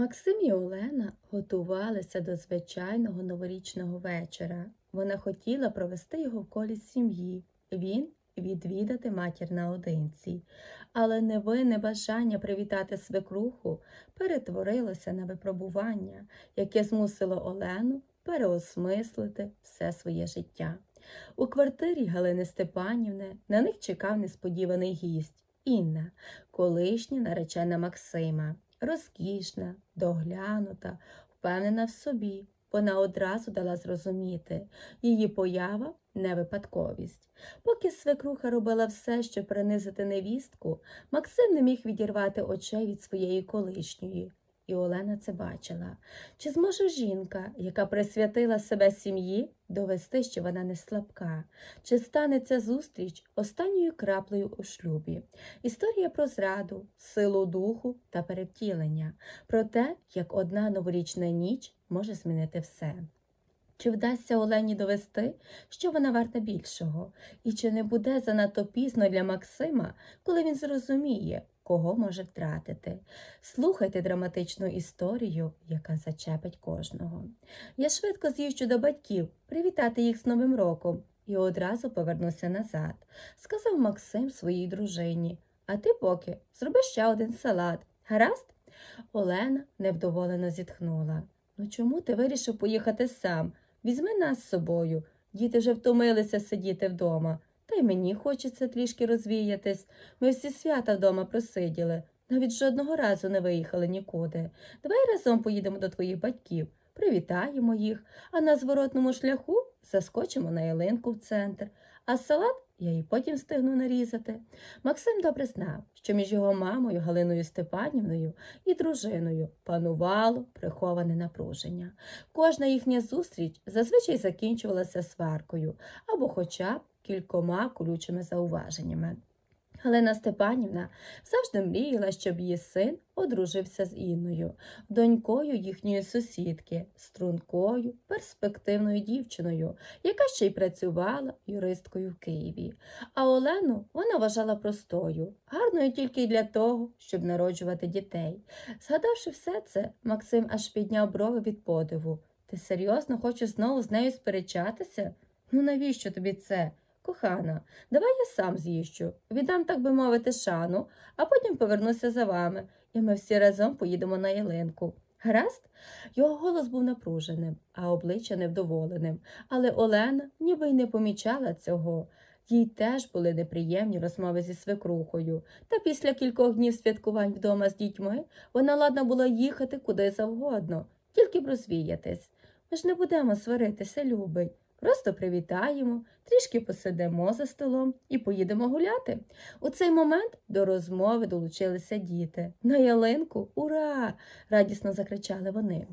Максим і Олена готувалися до звичайного новорічного вечора. Вона хотіла провести його в колі сім'ї. Він відвідати матір наодинці. Але невинне бажання привітати свекруху перетворилося на випробування, яке змусило Олену переосмислити все своє життя. У квартирі Галини Степанівни на них чекав несподіваний гість Інна, колишня наречена Максима, розкішна, доглянута, впевнена в собі. Вона одразу дала зрозуміти, її поява не випадковість. Поки свекруха робила все, щоб принизити невістку, Максим не міг відірвати очей від своєї колишньої. І Олена це бачила. Чи зможе жінка, яка присвятила себе сім'ї, довести, що вона не слабка? Чи стане ця зустріч останньою краплею у шлюбі? Історія про зраду, силу духу та перевтілення, про те, як одна новорічна ніч може змінити все. Чи вдасться Олені довести, що вона варта більшого, і чи не буде занадто пізно для Максима, коли він зрозуміє, кого може втратити? Слухайте драматичну історію, яка зачепить кожного. Я швидко з'їжджу до батьків, привітати їх з Новим роком, і одразу повернуся назад, сказав Максим своїй дружині. А ти поки зроби ще один салат. Гаразд? Олена невдоволено зітхнула. Ну чому ти вирішив поїхати сам? Візьми нас з собою. Діти вже втомилися сидіти вдома. Та й мені хочеться трішки розвіятись. Ми всі свята вдома просиділи, навіть жодного разу не виїхали нікуди. Давай разом поїдемо до твоїх батьків, привітаємо їх, а на зворотному шляху заскочимо на ялинку в центр. А салат я й потім встигну нарізати. Максим добре знав, що між його мамою Галиною Степанівною і дружиною панувало приховане напруження. Кожна їхня зустріч зазвичай закінчувалася сваркою або хоча б кількома колючими зауваженнями. Галина Степанівна завжди мріяла, щоб її син одружився з Інною, донькою їхньої сусідки, стрункою, перспективною дівчиною, яка ще й працювала юристкою в Києві. А Олену вона вважала простою, гарною тільки й для того, щоб народжувати дітей. Згадавши все це, Максим аж підняв брови від подиву. Ти серйозно хочеш знову з нею сперечатися? Ну навіщо тобі це? Кохана, давай я сам з'їщу, віддам, так би мовити, шану, а потім повернуся за вами, і ми всі разом поїдемо на ялинку. Гаразд? Його голос був напруженим, а обличчя невдоволеним, але Олена ніби й не помічала цього. Їй теж були неприємні розмови зі свекрухою, та після кількох днів святкувань вдома з дітьми вона ладна була їхати куди завгодно, тільки б розвіятись. Ми ж не будемо сваритися, любий. Просто привітаємо, трішки посидимо за столом і поїдемо гуляти. У цей момент до розмови долучилися діти. На ялинку ура! радісно закричали вони.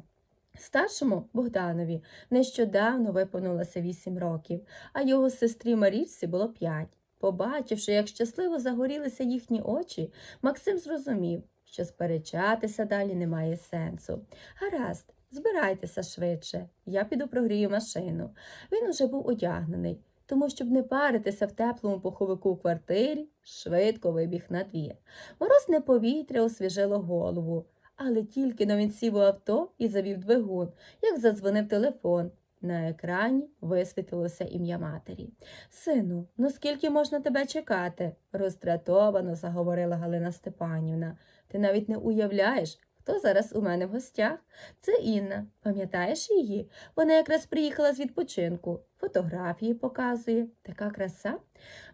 Старшому Богданові нещодавно виповнилося вісім років, а його сестрі Марічці було п'ять. Побачивши, як щасливо загорілися їхні очі, Максим зрозумів, що сперечатися далі немає сенсу. Гаразд, збирайтеся швидше, я піду прогрію машину. Він уже був одягнений, тому, щоб не паритися в теплому пуховику в квартирі, швидко вибіг на двір. Морозне повітря освіжило голову, але тільки но він сів у авто і завів двигун, як задзвонив телефон. На екрані висвітилося ім'я матері. Сину, ну скільки можна тебе чекати? роздратовано заговорила Галина Степанівна. Ти навіть не уявляєш, хто зараз у мене в гостях. Це Інна. Пам'ятаєш її? Вона якраз приїхала з відпочинку. Фотографії показує. Така краса.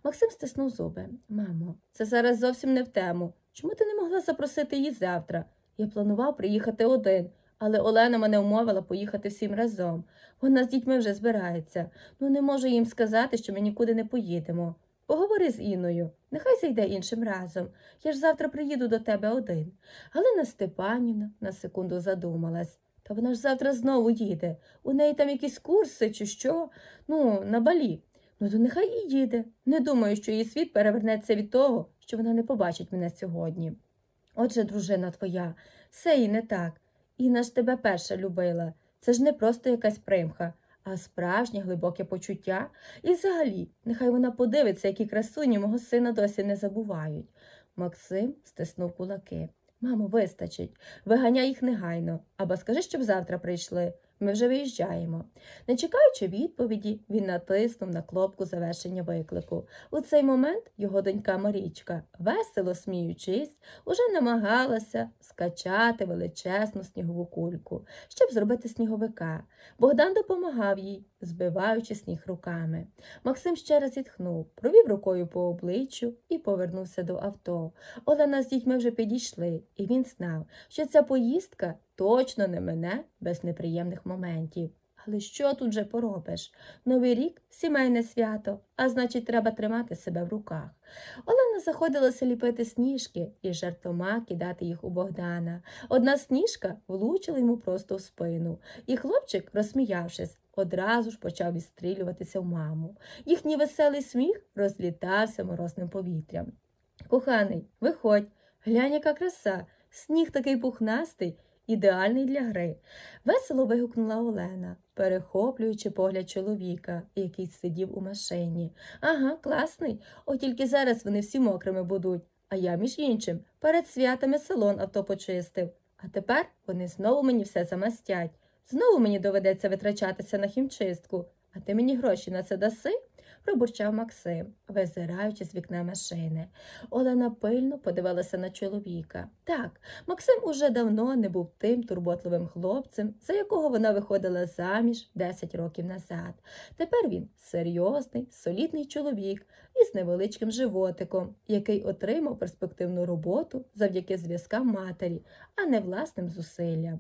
Максим стиснув зуби. Мамо, це зараз зовсім не в тему. Чому ти не могла запросити її завтра? Я планував приїхати один, але Олена мене умовила поїхати всім разом. Вона з дітьми вже збирається. Ну не можу їм сказати, що ми нікуди не поїдемо. Поговори з Інною, нехай зайде іншим разом. Я ж завтра приїду до тебе один. Галина Степанівна на секунду задумалась. Та вона ж завтра знову їде. У неї там якісь курси чи що? Ну, на балі. Ну, то нехай і їде. Не думаю, що її світ перевернеться від того, що вона не побачить мене сьогодні. Отже, дружина твоя, все і не так. Інна ж тебе перша любила. Це ж не просто якась примха, а справжнє глибоке почуття. І взагалі, нехай вона подивиться, які красуні мого сина досі не забувають. Максим стиснув кулаки. Мамо, вистачить. Виганяй їх негайно, або скажи, щоб завтра прийшли. Ми вже виїжджаємо. Не чекаючи відповіді, він натиснув на кнопку завершення виклику. У цей момент його донька Марічка, весело сміючись, уже намагалася скачати величезну снігову кульку, щоб зробити сніговика. Богдан допомагав їй, збиваючи сніг руками. Максим ще раз зітхнув, провів рукою по обличчю і повернувся до авто. Олена з дітьми вже підійшли, і він знав, що ця поїздка точно не мине без неприємних моментів. Але що тут же поробиш? Новий рік сімейне свято, а значить, треба тримати себе в руках. Олена заходилася ліпити сніжки і жартома кидати їх у Богдана. Одна сніжка влучила йому просто в спину, і хлопчик, розсміявшись, одразу ж почав відстрілюватися в маму. Їхній веселий сміх розлітався морозним повітрям. Коханий, виходь, глянь, яка краса, сніг такий пухнастий, ідеальний для гри. Весело вигукнула Олена, перехоплюючи погляд чоловіка, який сидів у машині. Ага, класний. От тільки зараз вони всі мокрими будуть. А я, між іншим, перед святами салон авто почистив. А тепер вони знову мені все замастять. Знову мені доведеться витрачатися на хімчистку. А ти мені гроші на це даси? Пробурчав Максим, визираючи з вікна машини. Олена пильно подивилася на чоловіка. Так, Максим уже давно не був тим турботливим хлопцем, за якого вона виходила заміж 10 років назад. Тепер він серйозний, солідний чоловік із невеличким животиком, який отримав перспективну роботу завдяки зв'язкам матері, а не власним зусиллям.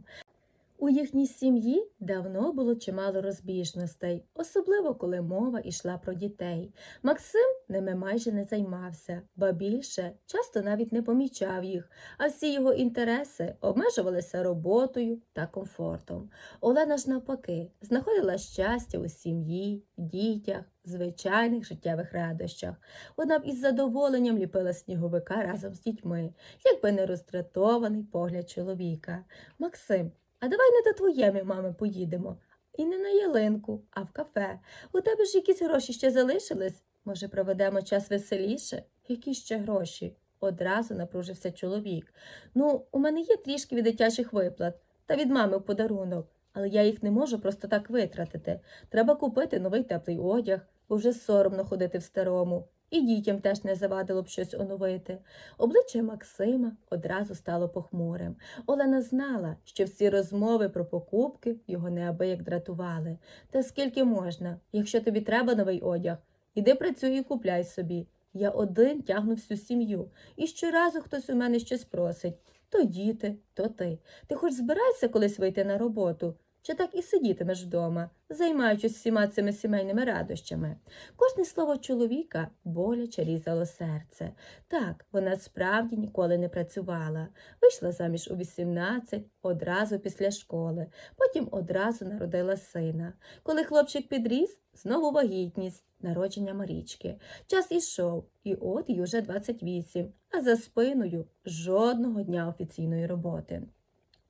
У їхній сім'ї давно було чимало розбіжностей, особливо коли мова йшла про дітей. Максим ними майже не займався, ба більше часто навіть не помічав їх, а всі його інтереси обмежувалися роботою та комфортом. Олена ж навпаки знаходила щастя у сім'ї, дітях, звичайних життєвих радощах. Вона б із задоволенням ліпила сніговика разом з дітьми, якби не роздратований погляд чоловіка. Максим, а давай не до твоєї мами поїдемо. І не на ялинку, а в кафе. У тебе ж якісь гроші ще залишились? Може, проведемо час веселіше? Які ще гроші? Одразу напружився чоловік. Ну, у мене є трішки від дитячих виплат та від мами в подарунок, але я їх не можу просто так витратити. Треба купити новий теплий одяг, бо вже соромно ходити в старому. І дітям теж не завадило б щось оновити. Обличчя Максима одразу стало похмурим. Олена знала, що всі розмови про покупки його неабияк дратували. Та скільки можна, якщо тобі треба новий одяг, іди працюй і купляй собі. Я один тягну всю сім'ю, і щоразу хтось у мене щось просить. То діти, то ти. Ти хоч збираєшся колись вийти на роботу? Чи так і сидітимеш вдома, займаючись всіма цими сімейними радощами? Кожне слово чоловіка боляче різало серце. Так, вона справді ніколи не працювала. Вийшла заміж у 18, одразу після школи, потім одразу народила сина. Коли хлопчик підріс, знову вагітність, народження Марічки. Час ішов, і от їй уже 28, а за спиною жодного дня офіційної роботи.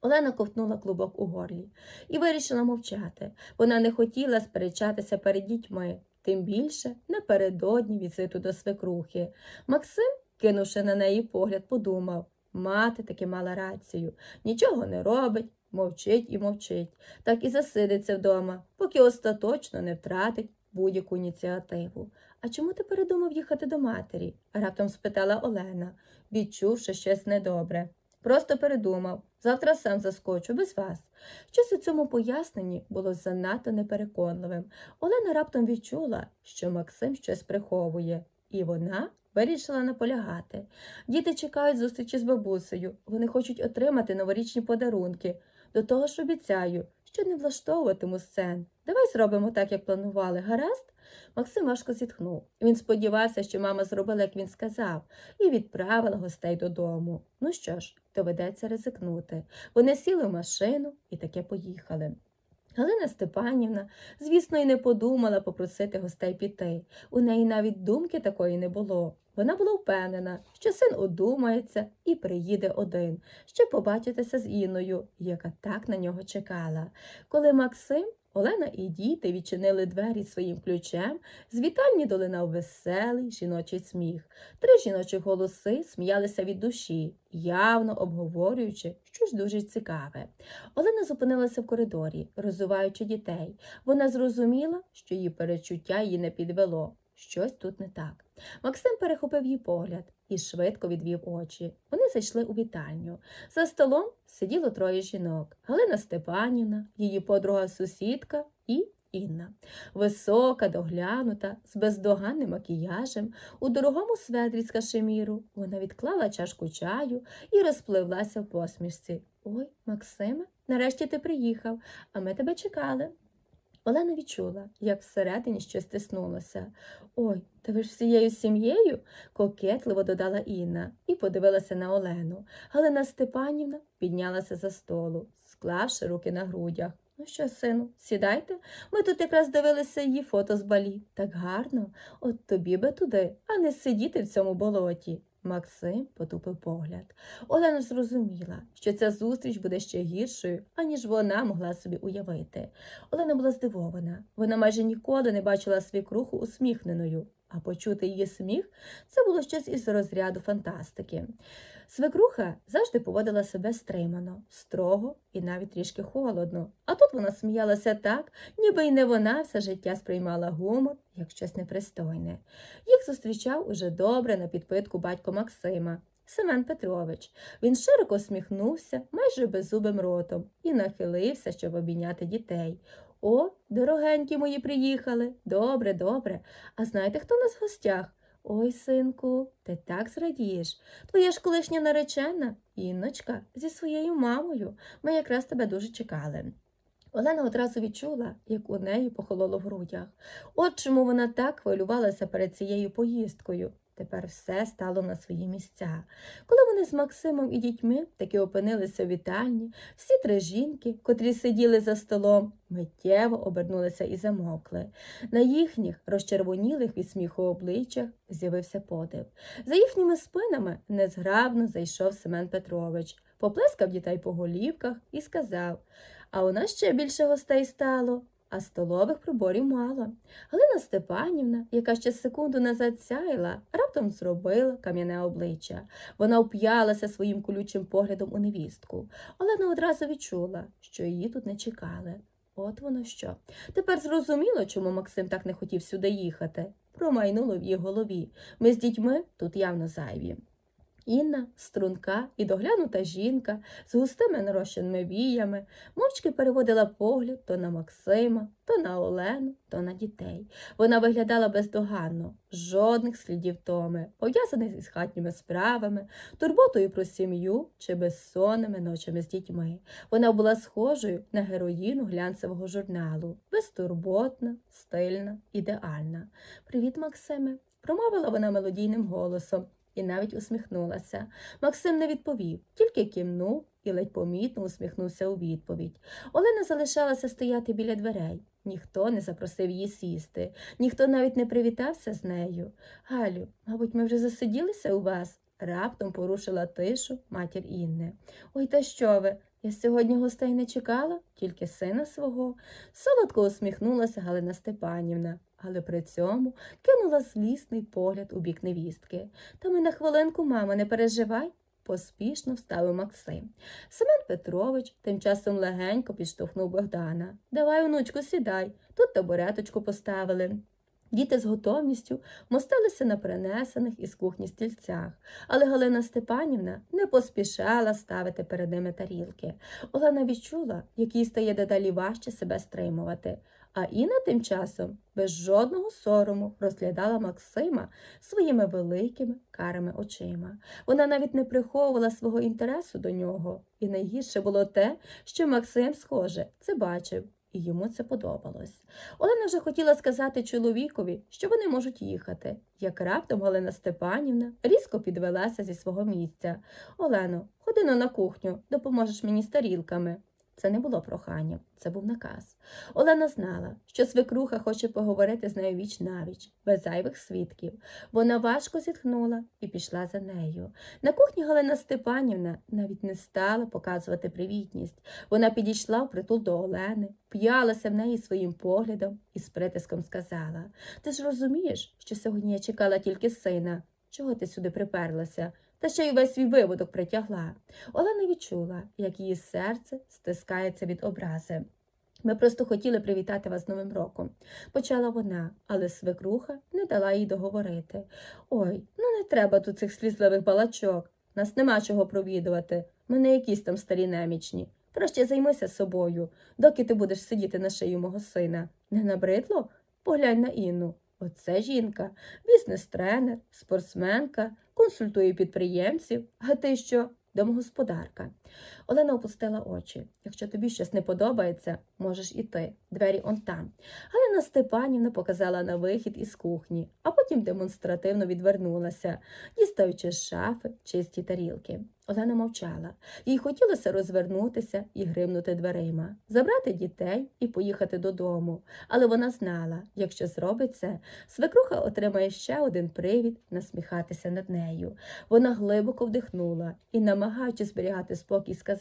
Олена ковтнула клубок у горлі і вирішила мовчати. Вона не хотіла сперечатися перед дітьми, тим більше напередодні візиту до свекрухи. Максим, кинувши на неї погляд, подумав мати таки мала рацію. Нічого не робить, мовчить і мовчить, так і засидиться вдома, поки остаточно не втратить будь-яку ініціативу. А чому ти передумав їхати до матері? раптом спитала Олена, відчувши щось недобре. Просто передумав. Завтра сам заскочу без вас. Щось у цьому поясненні було занадто непереконливим. Олена раптом відчула, що Максим щось приховує, і вона вирішила наполягати. Діти чекають зустрічі з бабусею. Вони хочуть отримати новорічні подарунки. До того ж обіцяю, що не влаштовуватиму сцен. Давай зробимо так, як планували, гаразд? Максим важко зітхнув. Він сподівався, що мама зробила, як він сказав, і відправила гостей додому. Ну що ж, доведеться ризикнути. Вони сіли в машину і таке поїхали. Галина Степанівна, звісно, і не подумала попросити гостей піти. У неї навіть думки такої не було. Вона була впевнена, що син одумається і приїде один, щоб побачитися з Інною, яка так на нього чекала. Коли Максим Олена і діти відчинили двері своїм ключем, з вітальні долинав веселий жіночий сміх. Три жіночі голоси сміялися від душі, явно обговорюючи щось дуже цікаве. Олена зупинилася в коридорі, розуваючи дітей. Вона зрозуміла, що її перечуття її не підвело. Щось тут не так. Максим перехопив її погляд і швидко відвів очі. Вони зайшли у вітальню. За столом сиділо троє жінок: Галина Степанівна, її подруга сусідка і Інна. Висока, доглянута, з бездоганним макіяжем, у дорогому сведрі з кашеміру. Вона відклала чашку чаю і розпливлася в посмішці. Ой, Максиме, нарешті ти приїхав, а ми тебе чекали. Олена відчула, як всередині щось стиснулося. Ой, та ви ж всією сім'єю? кокетливо додала Інна і подивилася на Олену. Галина Степанівна піднялася за столу, склавши руки на грудях. Ну що, сину, сідайте. Ми тут якраз дивилися її фото з балі. Так гарно, от тобі би туди, а не сидіти в цьому болоті. Максим потупив погляд. Олена зрозуміла, що ця зустріч буде ще гіршою, аніж вона могла собі уявити. Олена була здивована. Вона майже ніколи не бачила свікруху усміхненою, а почути її сміх це було щось із розряду фантастики. Свекруха завжди поводила себе стримано, строго і навіть трішки холодно. А тут вона сміялася так, ніби й не вона все життя сприймала гумор як щось непристойне. Їх зустрічав уже добре на підпитку батько Максима. Семен Петрович. Він широко сміхнувся майже беззубим ротом і нахилився, щоб обійняти дітей. О, дорогенькі мої приїхали. Добре, добре. А знаєте, хто у нас в гостях? Ой, синку, ти так зрадієш. Твоя ж колишня наречена, Інночка, зі своєю мамою. Ми якраз тебе дуже чекали. Олена одразу відчула, як у неї похололо в грудях. От чому вона так хвилювалася перед цією поїздкою. Тепер все стало на свої місця. Коли вони з Максимом і дітьми таки опинилися в вітальні, всі три жінки, котрі сиділи за столом, миттєво обернулися і замовкли. На їхніх розчервонілих від сміху обличчях з'явився подив. За їхніми спинами незграбно зайшов Семен Петрович, поплескав дітей по голівках і сказав А у нас ще більше гостей стало. А столових приборів мало. Галина Степанівна, яка ще секунду назад сяяла, раптом зробила кам'яне обличчя. Вона вп'ялася своїм колючим поглядом у невістку. Олена одразу відчула, що її тут не чекали. От воно що. Тепер зрозуміло, чому Максим так не хотів сюди їхати. Промайнуло в її голові. Ми з дітьми тут явно зайві. Інна, струнка і доглянута жінка з густими нарощеними віями, мовчки переводила погляд то на Максима, то на Олену, то на дітей. Вона виглядала бездоганно, жодних слідів томи, пов'язаних із хатніми справами, турботою про сім'ю чи безсонними ночами з дітьми. Вона була схожою на героїну глянцевого журналу, безтурботна, стильна, ідеальна. Привіт, Максиме, промовила вона мелодійним голосом і навіть усміхнулася. Максим не відповів, тільки кивнув і ледь помітно усміхнувся у відповідь. Олена залишалася стояти біля дверей. Ніхто не запросив її сісти, ніхто навіть не привітався з нею. Галю, мабуть, ми вже засиділися у вас? раптом порушила тишу матір Інни. Ой, та що ви? Я сьогодні гостей не чекала, тільки сина свого. Солодко усміхнулася Галина Степанівна, але при цьому кинула злісний погляд у бік невістки. Та ми на хвилинку, мама, не переживай, поспішно вставив Максим. Семен Петрович тим часом легенько підштовхнув Богдана. Давай, онучку, сідай, тут табуреточку поставили. Діти з готовністю мостилися на принесених із кухні стільцях, але Галина Степанівна не поспішала ставити перед ними тарілки. Олена відчула, як їй стає дедалі важче себе стримувати. А Інна тим часом без жодного сорому розглядала Максима своїми великими карими очима. Вона навіть не приховувала свого інтересу до нього, і найгірше було те, що Максим, схоже, це бачив. І йому це подобалось. Олена вже хотіла сказати чоловікові, що вони можуть їхати, як раптом Галина Степанівна різко підвелася зі свого місця. Олено, ходи на кухню, допоможеш мені з тарілками. Це не було проханням, це був наказ. Олена знала, що свекруха хоче поговорити з нею віч навіч, без зайвих свідків. Вона важко зітхнула і пішла за нею. На кухні Галина Степанівна навіть не стала показувати привітність. Вона підійшла в притул до Олени, п'ялася в неї своїм поглядом і з притиском сказала Ти ж розумієш, що сьогодні я чекала тільки сина. Чого ти сюди приперлася? Та ще й весь свій виводок притягла. Олена відчула, як її серце стискається від образи. Ми просто хотіли привітати вас з Новим роком, почала вона, але свекруха не дала їй договорити. Ой, ну не треба тут цих слізливих балачок. Нас нема чого провідувати. Ми не якісь там старі немічні. Краще займися собою, доки ти будеш сидіти на шиї мого сина. Не набридло? Поглянь на Інну. Оце жінка, бізнес-тренер, спортсменка, консультує підприємців, а ти що? Домогосподарка. Олена опустила очі. Якщо тобі щось не подобається, можеш іти. Двері он там. Галина Степанівна показала на вихід із кухні, а потім демонстративно відвернулася, дістаючи з шафи чисті тарілки. Олена мовчала. Їй хотілося розвернутися і гримнути дверима, забрати дітей і поїхати додому. Але вона знала, якщо зробить це, свекруха отримає ще один привід насміхатися над нею. Вона глибоко вдихнула і, намагаючись зберігати спокій, сказала.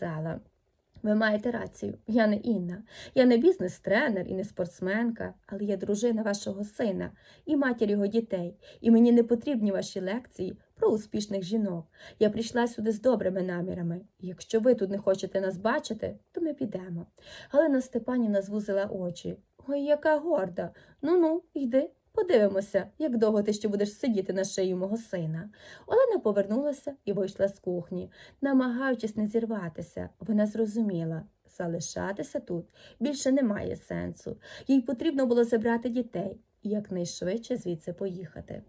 Ви маєте рацію, я не Інна. Я не бізнес-тренер і не спортсменка, але я дружина вашого сина і матір його дітей, і мені не потрібні ваші лекції про успішних жінок. Я прийшла сюди з добрими намірами. Якщо ви тут не хочете нас бачити, то ми підемо. Галина Степанівна звузила очі. Ой, яка горда. Ну ну, йди. Подивимося, як довго ти ще будеш сидіти на шиї мого сина. Олена повернулася і вийшла з кухні. Намагаючись не зірватися, вона зрозуміла, залишатися тут більше немає сенсу. Їй потрібно було забрати дітей і якнайшвидше звідси поїхати.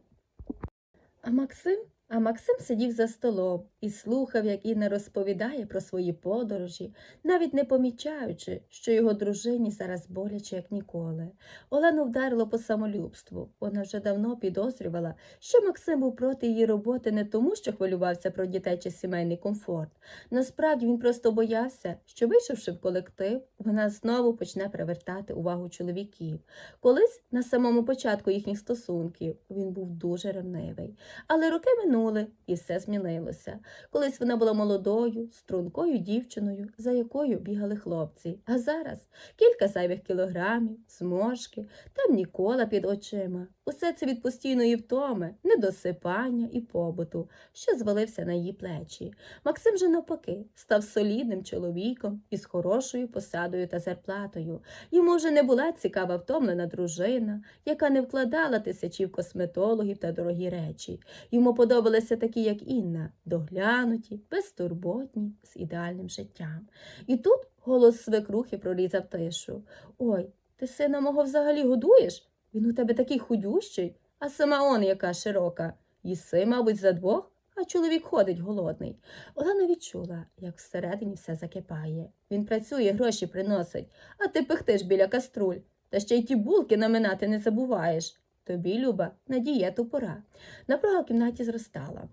А Максим? А Максим сидів за столом і слухав, як Інна розповідає про свої подорожі, навіть не помічаючи, що його дружині зараз боляче, як ніколи. Олену вдарило по самолюбству. Вона вже давно підозрювала, що Максим був проти її роботи не тому, що хвилювався про дітей чи сімейний комфорт. Насправді він просто боявся, що, вийшовши в колектив, вона знову почне привертати увагу чоловіків. Колись, на самому початку їхніх стосунків, він був дуже ревнивий. Але роки минули, і все змінилося. Колись вона була молодою, стрункою дівчиною, за якою бігали хлопці. А зараз кілька зайвих кілограмів, зморшки, там нікола під очима. Усе це від постійної втоми, недосипання і побуту, що звалився на її плечі. Максим же навпаки став солідним чоловіком із хорошою посадою та зарплатою. Йому вже не була цікава втомлена дружина, яка не вкладала тисячів косметологів та дорогі речі. Йому подобалися такі, як Інна, доглянуті, безтурботні, з ідеальним життям. І тут голос свекрухи прорізав тишу. Ой, ти сина мого взагалі годуєш? Він у тебе такий худющий, а сама он яка широка. Їси, мабуть, за двох, а чоловік ходить голодний. Олена відчула, як всередині все закипає. Він працює, гроші приносить, а ти пихтиш біля каструль. Та ще й ті булки наминати не забуваєш. Тобі, Люба, на дієту пора. Напруга в кімнаті зростала.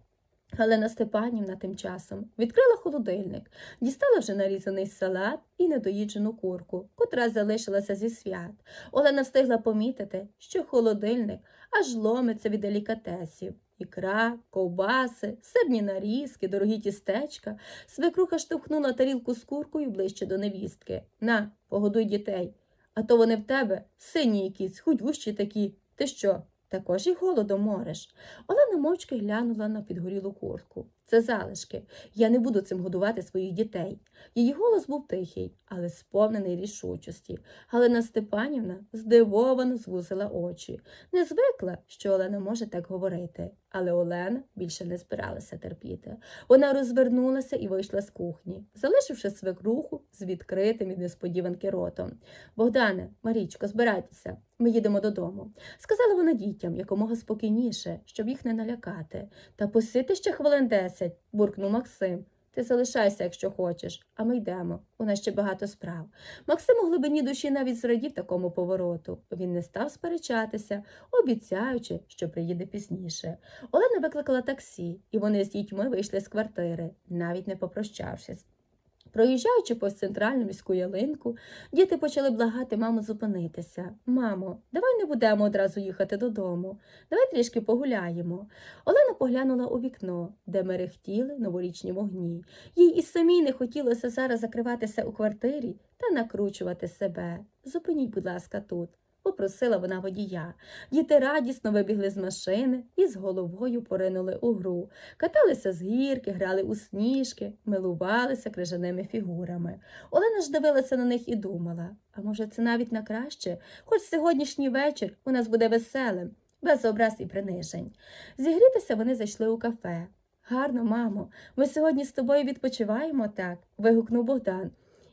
Галина Степанівна тим часом відкрила холодильник, дістала вже нарізаний салат і недоїджену курку, котра залишилася зі свят. Олена встигла помітити, що холодильник аж ломиться від делікатесів. Ікра, ковбаси, сирні нарізки, дорогі тістечка. Свекруха штовхнула тарілку з куркою ближче до невістки. На, погодуй дітей. А то вони в тебе сині якісь, худющі такі. Ти що, також і голодом мореш. Олена мовчки глянула на підгорілу куртку. Це залишки. Я не буду цим годувати своїх дітей. Її голос був тихий, але сповнений рішучості. Галина Степанівна здивовано звузила очі. Не звикла, що Олена може так говорити, але Олена більше не збиралася терпіти. Вона розвернулася і вийшла з кухні, залишивши свекруху з відкритим від несподіванки ротом. Богдане, Марічко, збирайтеся, ми їдемо додому. Сказала вона дітям якомога спокійніше, щоб їх не налякати. Та посити ще хвилин десять, буркнув Максим. Ти залишайся, якщо хочеш, а ми йдемо. У нас ще багато справ. Максим у глибині душі навіть зрадів такому повороту. Він не став сперечатися, обіцяючи, що приїде пізніше. Олена викликала таксі, і вони з дітьми вийшли з квартири, навіть не попрощавшись. Проїжджаючи повз центральну міську ялинку, діти почали благати маму зупинитися. Мамо, давай не будемо одразу їхати додому. Давай трішки погуляємо. Олена поглянула у вікно, де мерехтіли новорічні вогні. Їй і самій не хотілося зараз закриватися у квартирі та накручувати себе. Зупиніть, будь ласка, тут. Попросила вона водія. Діти радісно вибігли з машини і з головою поринули у гру. Каталися з гірки, грали у сніжки, милувалися крижаними фігурами. Олена ж дивилася на них і думала, а може, це навіть на краще, хоч сьогоднішній вечір у нас буде веселим, без образ і принижень. Зігрітися вони зайшли у кафе. Гарно, мамо, ми сьогодні з тобою відпочиваємо так, вигукнув Богдан.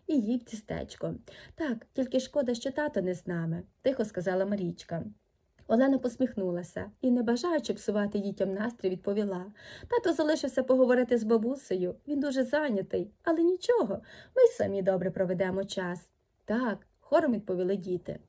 І їв тістечко. Так, тільки шкода, що тато не з нами, тихо сказала Марічка. Олена посміхнулася і, не бажаючи псувати дітям настрій, відповіла тато залишився поговорити з бабусею. Він дуже зайнятий, але нічого, ми й самі добре проведемо час. Так, хором відповіли діти.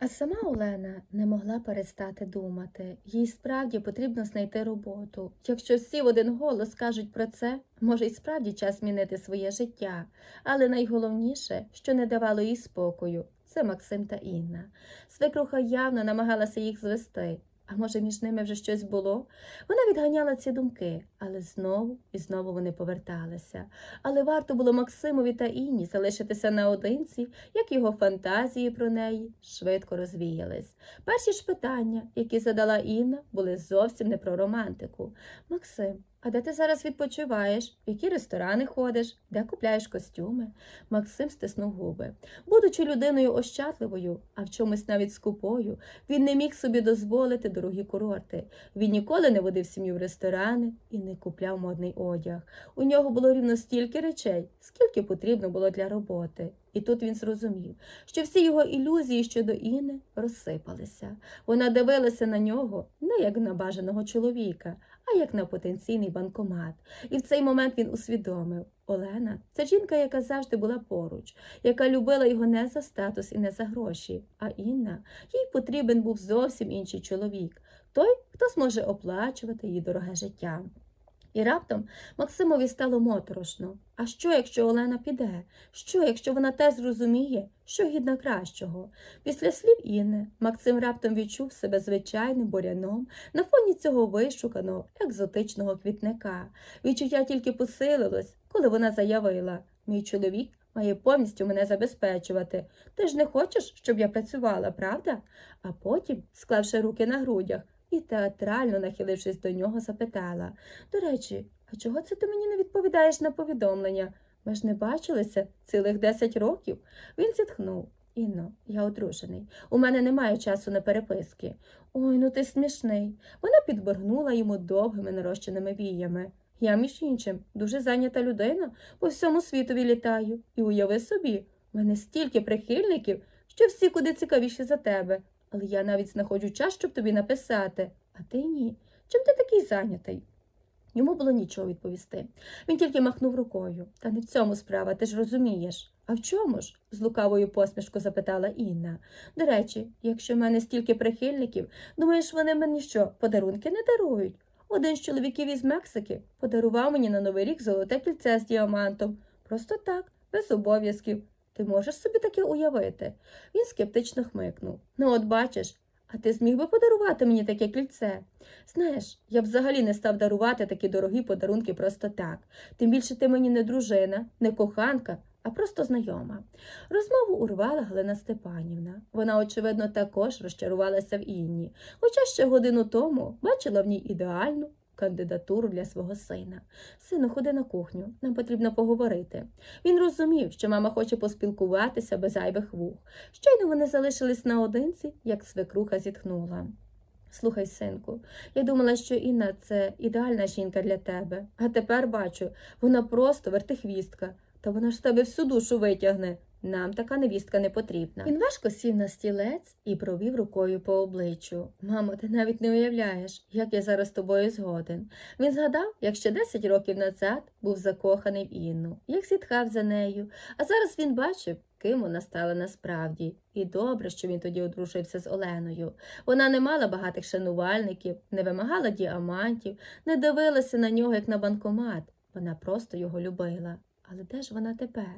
А сама Олена не могла перестати думати. Їй справді потрібно знайти роботу. Якщо всі в один голос кажуть про це, може й справді час змінити своє життя. Але найголовніше, що не давало їй спокою, це Максим та Інна. Свекруха явно намагалася їх звести. А може, між ними вже щось було? Вона відганяла ці думки, але знову і знову вони поверталися. Але варто було Максимові та Інні залишитися наодинці, як його фантазії про неї швидко розвіялись. Перші ж питання, які задала Інна, були зовсім не про романтику. Максим, а де ти зараз відпочиваєш? В які ресторани ходиш? Де купляєш костюми? Максим стиснув губи. Будучи людиною ощадливою, а в чомусь навіть скупою, він не міг собі дозволити дорогі курорти. Він ніколи не водив сім'ю в ресторани і не купляв модний одяг. У нього було рівно стільки речей, скільки потрібно було для роботи. І тут він зрозумів, що всі його ілюзії щодо Інни розсипалися. Вона дивилася на нього не як на бажаного чоловіка, а як на потенційний банкомат. І в цей момент він усвідомив Олена це жінка, яка завжди була поруч, яка любила його не за статус і не за гроші. А Інна їй потрібен був зовсім інший чоловік, той, хто зможе оплачувати її дороге життя. І раптом Максимові стало моторошно. А що, якщо Олена піде? Що, якщо вона теж зрозуміє, що гідна кращого? Після слів Інни Максим раптом відчув себе звичайним боряном на фоні цього вишуканого екзотичного квітника. Відчуття тільки посилилось, коли вона заявила Мій чоловік має повністю мене забезпечувати. Ти ж не хочеш, щоб я працювала, правда? А потім, склавши руки на грудях, і театрально нахилившись до нього, запитала До речі, а чого це ти мені не відповідаєш на повідомлення? Ми ж не бачилися цілих десять років. Він зітхнув. Інно, я одружений. У мене немає часу на переписки. Ой, ну ти смішний. Вона підборгнула йому довгими нарощеними віями. Я, між іншим, дуже зайнята людина, по всьому світові літаю. І уяви собі, в мене стільки прихильників, що всі куди цікавіші за тебе. Але я навіть знаходжу час, щоб тобі написати. А ти ні. Чим ти такий зайнятий? Йому було нічого відповісти. Він тільки махнув рукою. Та не в цьому справа, ти ж розумієш. А в чому ж? з лукавою посмішкою запитала Інна. До речі, якщо в мене стільки прихильників, думаєш, вони мені що, подарунки не дарують? Один з чоловіків із Мексики подарував мені на Новий рік золоте кільце з діамантом. Просто так, без обов'язків. Ти можеш собі таке уявити? Він скептично хмикнув. Ну, от бачиш, а ти зміг би подарувати мені таке кільце? Знаєш, я б взагалі не став дарувати такі дорогі подарунки просто так. Тим більше ти мені не дружина, не коханка, а просто знайома. Розмову урвала Галина Степанівна. Вона, очевидно, також розчарувалася в Інні, хоча ще годину тому бачила в ній ідеальну кандидатуру для свого сина. Сину, ходи на кухню, нам потрібно поговорити. Він розумів, що мама хоче поспілкуватися без зайвих вух. Щойно вони залишились наодинці, як свекруха зітхнула. Слухай, синку, я думала, що Інна це ідеальна жінка для тебе, а тепер бачу, вона просто вертихвістка, та вона ж тебе всю душу витягне. Нам така невістка не потрібна. Він важко сів на стілець і провів рукою по обличчю. Мамо, ти навіть не уявляєш, як я зараз з тобою згоден. Він згадав, як ще 10 років назад був закоханий в Інну, як зітхав за нею, а зараз він бачив, ким вона стала насправді. І добре, що він тоді одружився з Оленою. Вона не мала багатих шанувальників, не вимагала діамантів, не дивилася на нього, як на банкомат. Вона просто його любила. Але де ж вона тепер?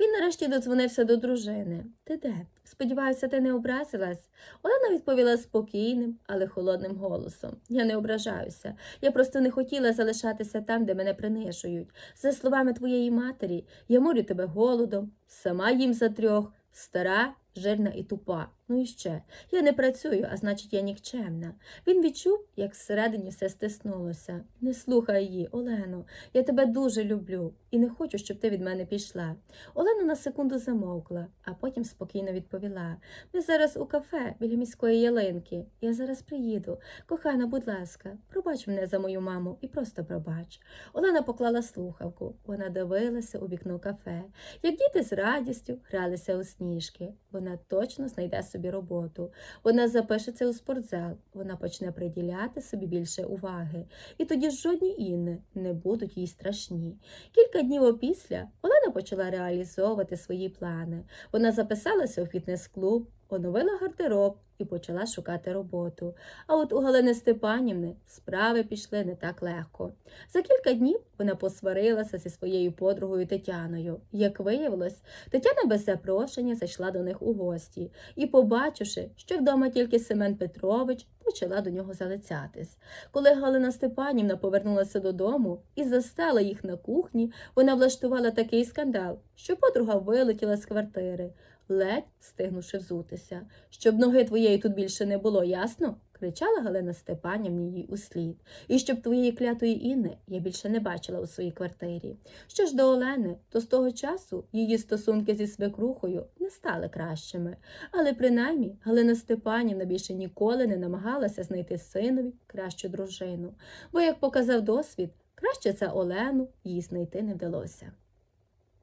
Він нарешті додзвонився до дружини. Ти де? Сподіваюся, ти не образилась? Олена відповіла спокійним, але холодним голосом. Я не ображаюся. Я просто не хотіла залишатися там, де мене принижують. За словами твоєї матері, я морю тебе голодом, сама їм за трьох, стара, жирна і тупа. Ну і ще, я не працюю, а значить, я нікчемна. Він відчув, як всередині все стиснулося. Не слухай її, Олено, я тебе дуже люблю і не хочу, щоб ти від мене пішла. Олена на секунду замовкла, а потім спокійно відповіла. Ми зараз у кафе біля міської ялинки. Я зараз приїду. Кохана, будь ласка, пробач мене за мою маму і просто пробач. Олена поклала слухавку. Вона дивилася у вікно кафе. Як діти з радістю гралися у сніжки. Вона точно знайде собі роботу. Вона запишеться у спортзал. Вона почне приділяти собі більше уваги. І тоді жодні інни не будуть їй страшні. Кілька днів опісля Олена почала реалізовувати свої плани. Вона записалася у фітнес-клуб, оновила гардероб і почала шукати роботу. А от у Галини Степанівни справи пішли не так легко. За кілька днів вона посварилася зі своєю подругою Тетяною. Як виявилось, Тетяна без запрошення зайшла до них у гості і, побачивши, що вдома тільки Семен Петрович, почала до нього залицятись. Коли Галина Степанівна повернулася додому і застала їх на кухні, вона влаштувала такий скандал, що подруга вилетіла з квартири, ледь встигнувши взутися. Щоб ноги твоєї тут більше не було, ясно? кричала Галина Степанівна їй услід. І щоб твоєї клятої Інни я більше не бачила у своїй квартирі. Що ж до Олени, то з того часу її стосунки зі свекрухою не стали кращими. Але принаймні Галина Степанівна більше ніколи не намагалася знайти синові кращу дружину. Бо, як показав досвід, краще за Олену їй знайти не вдалося.